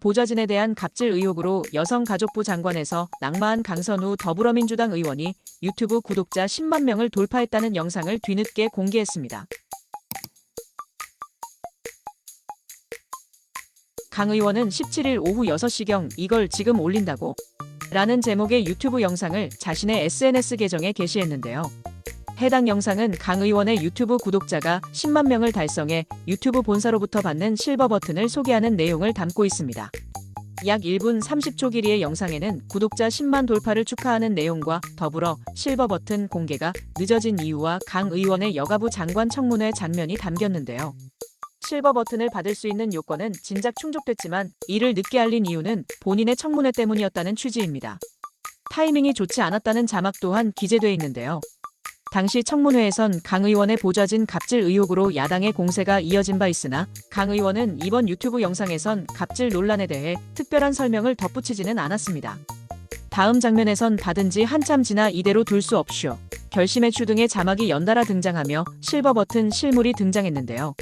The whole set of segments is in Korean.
보좌진에 대한 갑질 의혹으로 여성가족부 장관에서 낙마한 강선우 더불어민주당 의원이 유튜브 구독자 10만 명을 돌파했다는 영상을 뒤늦게 공개했습니다. 강 의원은 17일 오후 6시경 이걸 지금 올린다고 라는 제목의 유튜브 영상을 자신의 SNS 계정에 게시했는데요. 해당 영상은 강 의원의 유튜브 구독자가 10만 명을 달성해 유튜브 본사로부터 받는 실버 버튼을 소개하는 내용을 담고 있습니다. 약 1분 30초 길이의 영상에는 구독자 10만 돌파를 축하하는 내용과 더불어 실버 버튼 공개가 늦어진 이유와 강 의원의 여가부 장관 청문회 장면이 담겼는데요. 실버 버튼을 받을 수 있는 요건은 진작 충족됐지만 이를 늦게 알린 이유는 본인의 청문회 때문이었다는 취지입니다. 타이밍이 좋지 않았다는 자막 또한 기재돼 있는데요. 당시 청문회에선 강 의원의 보좌진 갑질 의혹으로 야당의 공세가 이어진 바 있으나 강 의원은 이번 유튜브 영상에선 갑질 논란에 대해 특별한 설명을 덧붙이지는 않았습니다. 다음 장면에선 받은 지 한참 지나 이대로 둘 수 없쇼. 결심의 추 등의 자막이 연달아 등장하며 실버 버튼 실물이 등장했는데요.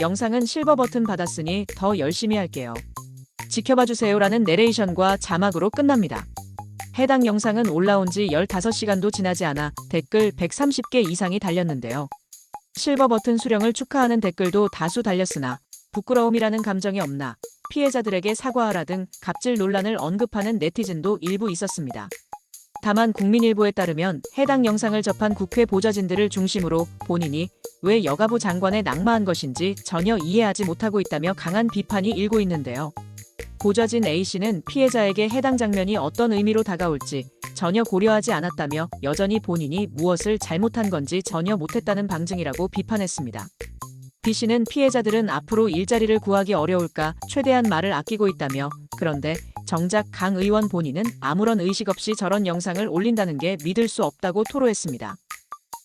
영상은 실버 버튼 받았으니 더 열심히 할게요. 지켜봐 주세요라는 내레이션과 자막으로 끝납니다. 해당 영상은 올라온 지 15시간도 지나지 않아 댓글 130개 이상이 달렸는데요. 실버 버튼 수령을 축하하는 댓글도 다수 달렸으나 부끄러움이라는 감정이 없나 피해자들에게 사과하라 등 갑질 논란을 언급하는 네티즌도 일부 있었습니다. 다만 국민일보에 따르면 해당 영상을 접한 국회 보좌진들을 중심으로 본인이 왜 여가부 장관에 낙마한 것인지 전혀 이해하지 못하고 있다며 강한 비판이 일고 있는데요. 보좌진 A씨는 피해자에게 해당 장면이 어떤 의미로 다가올지 전혀 고려하지 않았다며 여전히 본인이 무엇을 잘못한 건지 전혀 못했다는 방증이라고 비판했습니다. B씨는 피해자들은 앞으로 일자리를 구하기 어려울까 최대한 말을 아끼고 있다며 그런데 정작 강 의원 본인은 아무런 의식 없이 저런 영상을 올린다는 게 믿을 수 없다고 토로했습니다.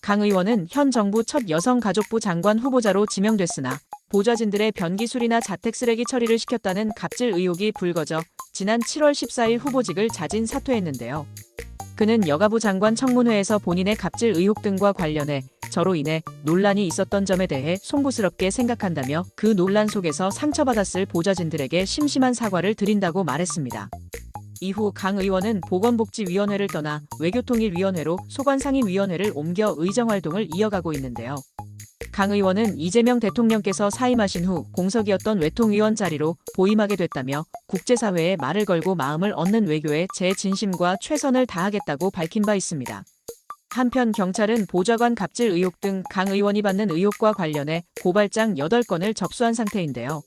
강 의원은 현 정부 첫 여성가족부 장관 후보자로 지명됐으나 보좌진들의 변기술이나 자택 쓰레기 처리를 시켰다는 갑질 의혹이 불거져 지난 7월 14일 후보직을 자진 사퇴했는데요. 그는 여가부 장관 청문회에서 본인의 갑질 의혹 등과 관련해 저로 인해 논란이 있었던 점에 대해 송구스럽게 생각한다며 그 논란 속에서 상처받았을 보좌진들에게 심심한 사과를 드린다고 말했습니다. 이후 강 의원은 보건복지위원회를 떠나 외교통일위원회로 소관상임위원회를 옮겨 의정활동을 이어가고 있는데요. 강 의원은 이재명 대통령께서 사임하신 후 공석이었던 외통위원 자리로 보임하게 됐다며 국제사회에 말을 걸고 마음을 얻는 외교에 제 진심과 최선을 다하겠다고 밝힌 바 있습니다. 한편 경찰은 보좌관 갑질 의혹 등 강 의원이 받는 의혹과 관련해 고발장 8건을 접수한 상태인데요.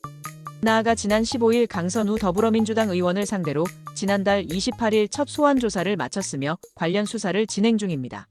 나아가 지난 15일 강선우 더불어민주당 의원을 상대로 지난달 28일 첫 소환 조사를 마쳤으며 관련 수사를 진행 중입니다.